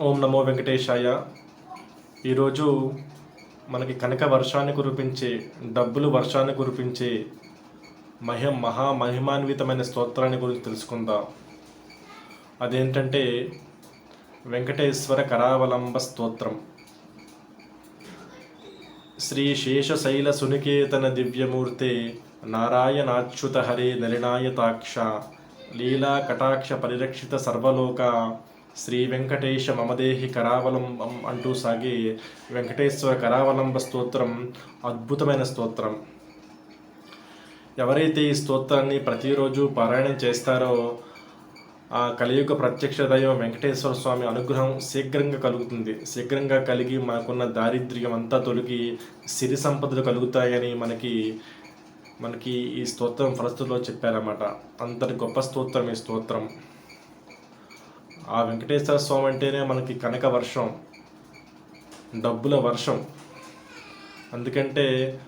ఓం నమో వెంకటేశాయ. ఈరోజు మనకి కనక వర్షాన్ని కురిపించే డబ్బులు వర్షాన్ని కురిపించే మహి మహా మహిమాన్వితమైన స్తోత్రాన్ని గురించి తెలుసుకుందాం. అదేంటంటే వెంకటేశ్వర కరావలంబ స్తోత్రం. శ్రీ శేషశైల సునికేతన దివ్యమూర్తే నారాయణాచ్యుత హరే నలినాయతాక్ష లీలా కటాక్ష పరిరక్షిత సర్వలోక శ్రీ వెంకటేశ మమదేహి కరావలంబం అంటూ సాగే వెంకటేశ్వర కరావలంబ స్తోత్రం అద్భుతమైన స్తోత్రం. ఎవరైతే ఈ స్తోత్రాన్ని ప్రతిరోజు పారాయణం చేస్తారో ఆ కలియుగ ప్రత్యక్ష దైవం వెంకటేశ్వర స్వామి అనుగ్రహం శీఘ్రంగా కలుగుతుంది. శీఘ్రంగా కలిగి మనకున్న దారిద్ర్యం అంతా తొలగి సిరి సంపదలు కలుగుతాయని మనకి మనకి ఈ స్తోత్రం ఫలస్తులో చెప్పారన్నమాట. అంతటి గొప్ప స్తోత్రం ఈ స్తోత్రం. ఆ వెంకటేశ్వర స్వామి అంటేనే మనకి కనక వర్షం డబ్బుల వర్షం. అందుకంటే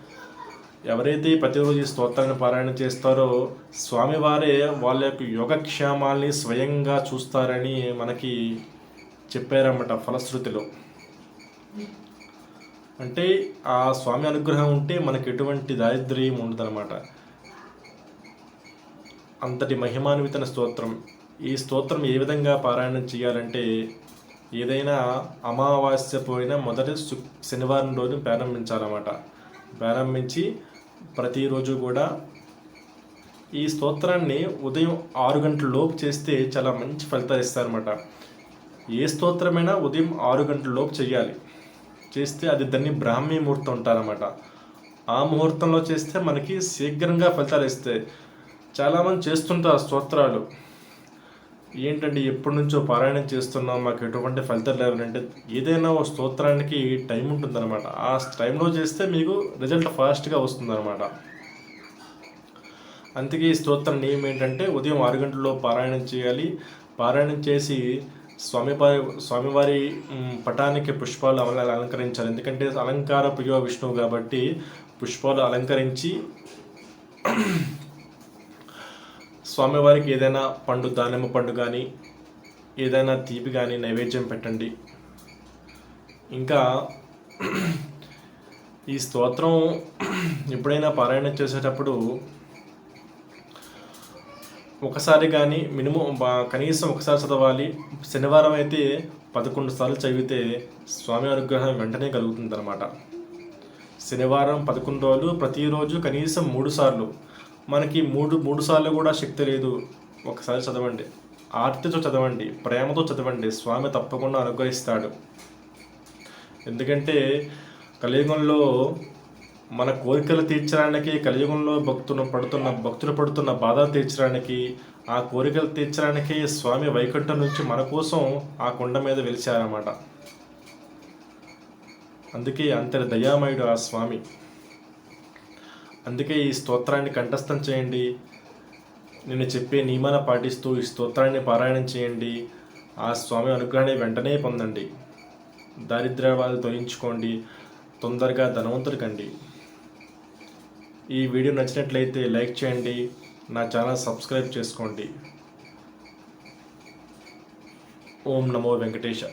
ఎవరైతే ప్రతిరోజు ఈ స్తోత్రాన్ని పారాయణ చేస్తారో స్వామివారే వాళ్ళ యొక్క యోగక్షేమాల్ని స్వయంగా చూస్తారని మనకి చెప్పారన్నమాట ఫలశ్రుతిలో. అంటే ఆ స్వామి అనుగ్రహం ఉంటే మనకి ఎటువంటి దారిద్ర్యం ఉండదన్నమాట. అంతటి మహిమాన్వితన స్తోత్రం. ఈ స్తోత్రం ఏ విధంగా పారాయణం చేయాలంటే ఏదైనా అమావాస్య పోయిన మొదటి శనివారం రోజు ప్రారంభించాలన్నమాట. ప్రారంభించి ప్రతిరోజు కూడా ఈ స్తోత్రాన్ని ఉదయం ఆరు గంటల లోపు చేస్తే చాలా మంచి ఫలితాలు ఇస్తారన్నమాట. ఏ స్తోత్రమైనా ఉదయం ఆరు గంటల లోపు చేయాలి. చేస్తే అది దాన్ని బ్రాహ్మీ ముహూర్తం ఉంటారన్నమాట ఆ ముహూర్తంలో చేస్తే మనకి శీఘ్రంగా ఫలితాలు ఇస్తాయి. చాలామంది చేస్తుంటారు స్తోత్రాలు. ఏంటంటే ఎప్పటి నుంచో పారాయణం చేస్తున్నాం మాకు ఎటువంటి ఫలితం లేదంటే ఏదైనా ఒక స్తోత్రానికి టైం ఉంటుందన్నమాట. ఆ టైంలో చేస్తే మీకు రిజల్ట్ ఫాస్ట్గా వస్తుందన్నమాట. అందుకే ఈ స్తోత్రం నియమం ఏంటంటే ఉదయం ఆరు గంటల్లో పారాయణం చేయాలి. పారాయణం చేసి స్వామివారి స్వామివారి పటానికి పుష్పాలు అలంకరించాలి. ఎందుకంటే అలంకార ప్రియ విష్ణువు కాబట్టి పుష్పాలు అలంకరించి స్వామివారికి ఏదైనా పండు దానిమ్మ పండు కానీ ఏదైనా తీపి కానీ నైవేద్యం పెట్టండి. ఇంకా ఈ స్తోత్రం ఎప్పుడైనా పారాయణ చేసేటప్పుడు ఒకసారి కానీ మినిమం కనీసం ఒకసారి చదవాలి. శనివారం అయితే పదకొండు సార్లు చదివితే స్వామి అనుగ్రహం వెంటనే కలుగుతుందన్నమాట. శనివారం పదకొండు రోజులు ప్రతిరోజు కనీసం మూడు సార్లు. మనకి మూడు మూడు సార్లు కూడా శక్తి లేదు. ఒకసారి చదవండి. ఆర్తితో చదవండి ప్రేమతో చదవండి స్వామి తప్పకుండా అనుగ్రహిస్తాడు. ఎందుకంటే కలియుగంలో మన కోరికలు తీర్చడానికి కలియుగంలో భక్తులు పడుతున్న భక్తులు పడుతున్న బాధ తీర్చడానికి ఆ కోరికలు తీర్చడానికి స్వామి వైకుంఠం నుంచి మన కోసం ఆ కొండ మీద వెలిచారన్నమాట. అందుకే అంతటి దయామయుడు ఆ స్వామి. అందుకే ఈ స్తోత్రాన్ని కంఠస్థం చేయండి. నేను చెప్పే నియమాన పాటిస్తూ ఈ స్తోత్రాన్ని పారాయణం చేయండి. ఆ స్వామి అనుగ్రహాన్ని వెంటనే పొందండి. దారిద్ర్యాలు తొలగించుకోండి. తొందరగా ధనవంతులు కండి. ఈ వీడియో నచ్చినట్లయితే లైక్ చేయండి. నా ఛానల్ సబ్స్క్రైబ్ చేసుకోండి. ఓం నమో వెంకటేశ.